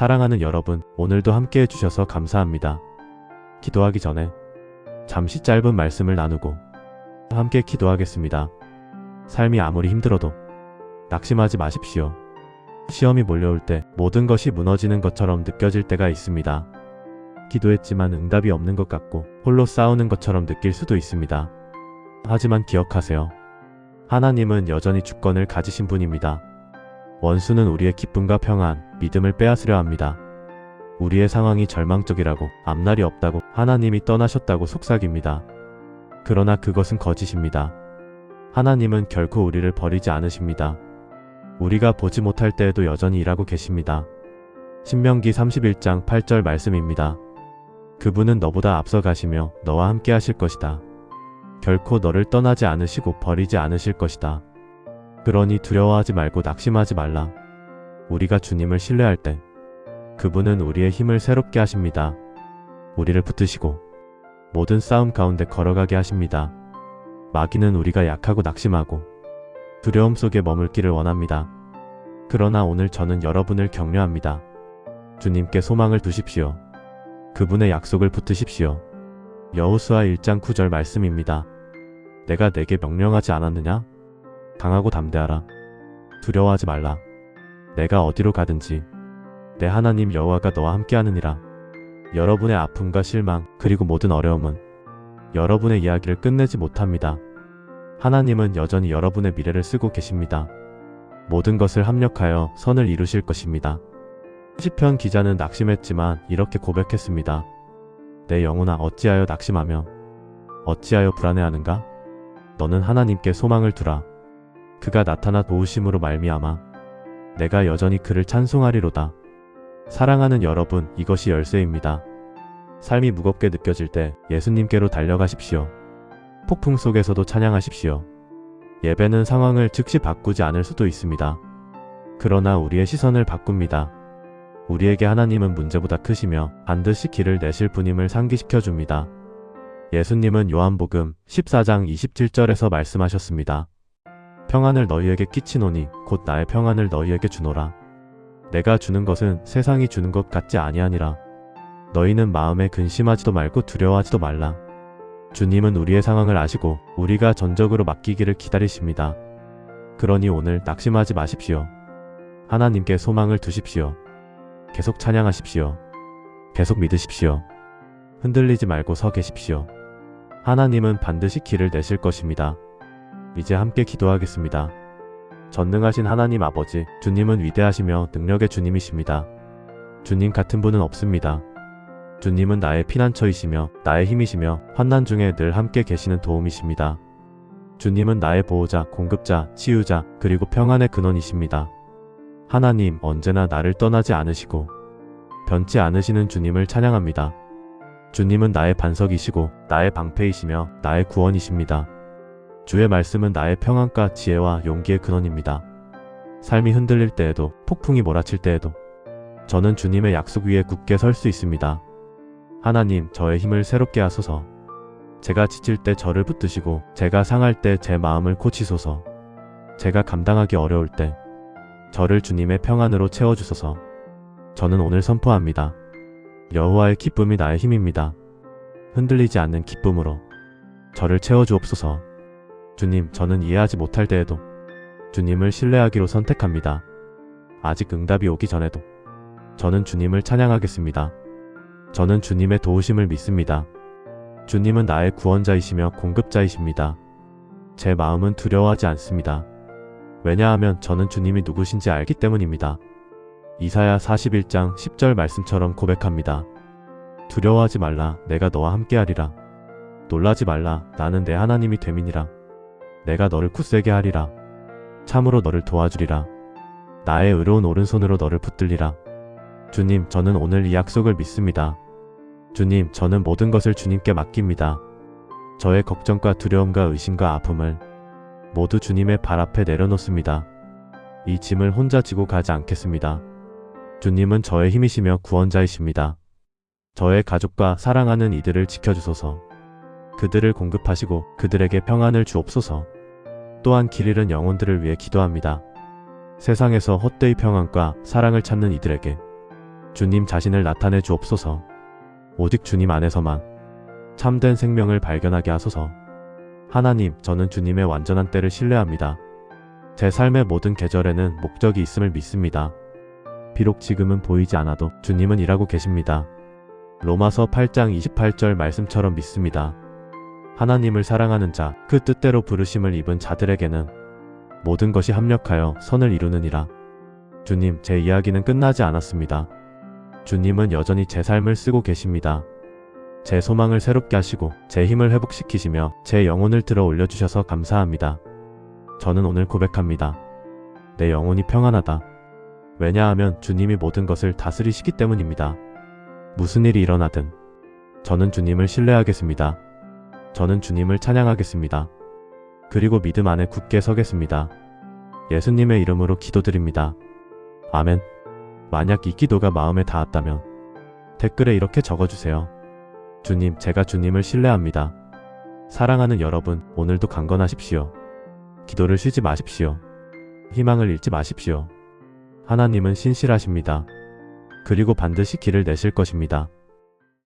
사랑하는 여러분, 오늘도 함께 해주셔서 감사합니다. 기도하기 전에 잠시 짧은 말씀을 나누고 함께 기도하겠습니다. 삶이 아무리 힘들어도 낙심하지 마십시오. 시험이 몰려올 때 모든 것이 무너지는 것처럼 느껴질 때가 있습니다. 기도했지만 응답이 없는 것 같고 홀로 싸우는 것처럼 느낄 수도 있습니다. 하지만 기억하세요. 하나님은 여전히 주권을 가지신 분입니다. 원수는 우리의 기쁨과 평안, 믿음을 빼앗으려 합니다. 우리의 상황이 절망적이라고 앞날이 없다고 하나님이 떠나셨다고 속삭입니다. 그러나 그것은 거짓입니다. 하나님은 결코 우리를 버리지 않으십니다. 우리가 보지 못할 때에도 여전히 일하고 계십니다. 신명기 31장 8절 말씀입니다. 그분은 너보다 앞서 가시며 너와 함께 하실 것이다. 결코 너를 떠나지 않으시고 버리지 않으실 것이다. 그러니 두려워하지 말고 낙심하지 말라. 우리가 주님을 신뢰할 때 그분은 우리의 힘을 새롭게 하십니다. 우리를 붙드시고 모든 싸움 가운데 걸어가게 하십니다. 마귀는 우리가 약하고 낙심하고 두려움 속에 머물기를 원합니다. 그러나 오늘 저는 여러분을 격려합니다. 주님께 소망을 두십시오. 그분의 약속을 붙드십시오. 여호수아 1장 9절 말씀입니다. 내가 내게 명령하지 않았느냐? 강하고 담대하라. 두려워하지 말라. 내가 어디로 가든지 내 하나님 여호와가 너와 함께하느니라. 여러분의 아픔과 실망 그리고 모든 어려움은 여러분의 이야기를 끝내지 못합니다. 하나님은 여전히 여러분의 미래를 쓰고 계십니다. 모든 것을 합력하여 선을 이루실 것입니다. 시편 기자는 낙심했지만 이렇게 고백했습니다. 내 영혼아 어찌하여 낙심하며 어찌하여 불안해하는가? 너는 하나님께 소망을 두라. 그가 나타나 도우심으로 말미암아 내가 여전히 그를 찬송하리로다. 사랑하는 여러분, 이것이 열쇠입니다. 삶이 무겁게 느껴질 때 예수님께로 달려가십시오. 폭풍 속에서도 찬양하십시오. 예배는 상황을 즉시 바꾸지 않을 수도 있습니다. 그러나 우리의 시선을 바꿉니다. 우리에게 하나님은 문제보다 크시며 반드시 길을 내실 분임을 상기시켜 줍니다. 예수님은 요한복음 14장 27절에서 말씀하셨습니다. 평안을 너희에게 끼치노니 곧 나의 평안을 너희에게 주노라. 내가 주는 것은 세상이 주는 것 같지 아니하니라. 너희는 마음에 근심하지도 말고 두려워하지도 말라. 주님은 우리의 상황을 아시고 우리가 전적으로 맡기기를 기다리십니다. 그러니 오늘 낙심하지 마십시오. 하나님께 소망을 두십시오. 계속 찬양하십시오. 계속 믿으십시오. 흔들리지 말고 서 계십시오. 하나님은 반드시 길을 내실 것입니다. 이제 함께 기도하겠습니다. 전능하신 하나님 아버지, 주님은 위대하시며 능력의 주님이십니다. 주님 같은 분은 없습니다. 주님은 나의 피난처이시며 나의 힘이시며 환난 중에 늘 함께 계시는 도움이십니다. 주님은 나의 보호자, 공급자, 치유자, 그리고 평안의 근원이십니다. 하나님 언제나 나를 떠나지 않으시고 변치 않으시는 주님을 찬양합니다. 주님은 나의 반석이시고 나의 방패이시며 나의 구원이십니다. 주의 말씀은 나의 평안과 지혜와 용기의 근원입니다. 삶이 흔들릴 때에도 폭풍이 몰아칠 때에도 저는 주님의 약속 위에 굳게 설 수 있습니다. 하나님 저의 힘을 새롭게 하소서. 제가 지칠 때 저를 붙드시고 제가 상할 때 제 마음을 고치소서. 제가 감당하기 어려울 때 저를 주님의 평안으로 채워주소서. 저는 오늘 선포합니다. 여호와의 기쁨이 나의 힘입니다. 흔들리지 않는 기쁨으로 저를 채워주옵소서. 주님, 저는 이해하지 못할 때에도 주님을 신뢰하기로 선택합니다. 아직 응답이 오기 전에도 저는 주님을 찬양하겠습니다. 저는 주님의 도우심을 믿습니다. 주님은 나의 구원자이시며 공급자이십니다. 제 마음은 두려워하지 않습니다. 왜냐하면 저는 주님이 누구신지 알기 때문입니다. 이사야 41장 10절 말씀처럼 고백합니다. 두려워하지 말라 내가 너와 함께하리라. 놀라지 말라 나는 내 하나님이 됨이니라. 내가 너를 굳세게 하리라. 참으로 너를 도와주리라. 나의 의로운 오른손으로 너를 붙들리라. 주님, 저는 오늘 이 약속을 믿습니다. 주님, 저는 모든 것을 주님께 맡깁니다. 저의 걱정과 두려움과 의심과 아픔을 모두 주님의 발 앞에 내려놓습니다. 이 짐을 혼자 지고 가지 않겠습니다. 주님은 저의 힘이시며 구원자이십니다. 저의 가족과 사랑하는 이들을 지켜주소서. 그들을 공급하시고 그들에게 평안을 주옵소서. 또한 길 잃은 영혼들을 위해 기도합니다. 세상에서 헛되이 평안과 사랑을 찾는 이들에게 주님 자신을 나타내 주옵소서. 오직 주님 안에서만 참된 생명을 발견하게 하소서. 하나님, 저는 주님의 완전한 때를 신뢰합니다. 제 삶의 모든 계절에는 목적이 있음을 믿습니다. 비록 지금은 보이지 않아도 주님은 일하고 계십니다. 로마서 8장 28절 말씀처럼 믿습니다. 하나님을 사랑하는 자, 그 뜻대로 부르심을 입은 자들에게는 모든 것이 합력하여 선을 이루느니라. 주님, 제 이야기는 끝나지 않았습니다. 주님은 여전히 제 삶을 쓰고 계십니다. 제 소망을 새롭게 하시고 제 힘을 회복시키시며 제 영혼을 들어 올려주셔서 감사합니다. 저는 오늘 고백합니다. 내 영혼이 평안하다. 왜냐하면 주님이 모든 것을 다스리시기 때문입니다. 무슨 일이 일어나든 저는 주님을 신뢰하겠습니다. 저는 주님을 찬양하겠습니다. 그리고 믿음 안에 굳게 서겠습니다. 예수님의 이름으로 기도드립니다. 아멘. 만약 이 기도가 마음에 닿았다면 댓글에 이렇게 적어주세요. 주님, 제가 주님을 신뢰합니다. 사랑하는 여러분, 오늘도 강건하십시오. 기도를 쉬지 마십시오. 희망을 잃지 마십시오. 하나님은 신실하십니다. 그리고 반드시 길을 내실 것입니다.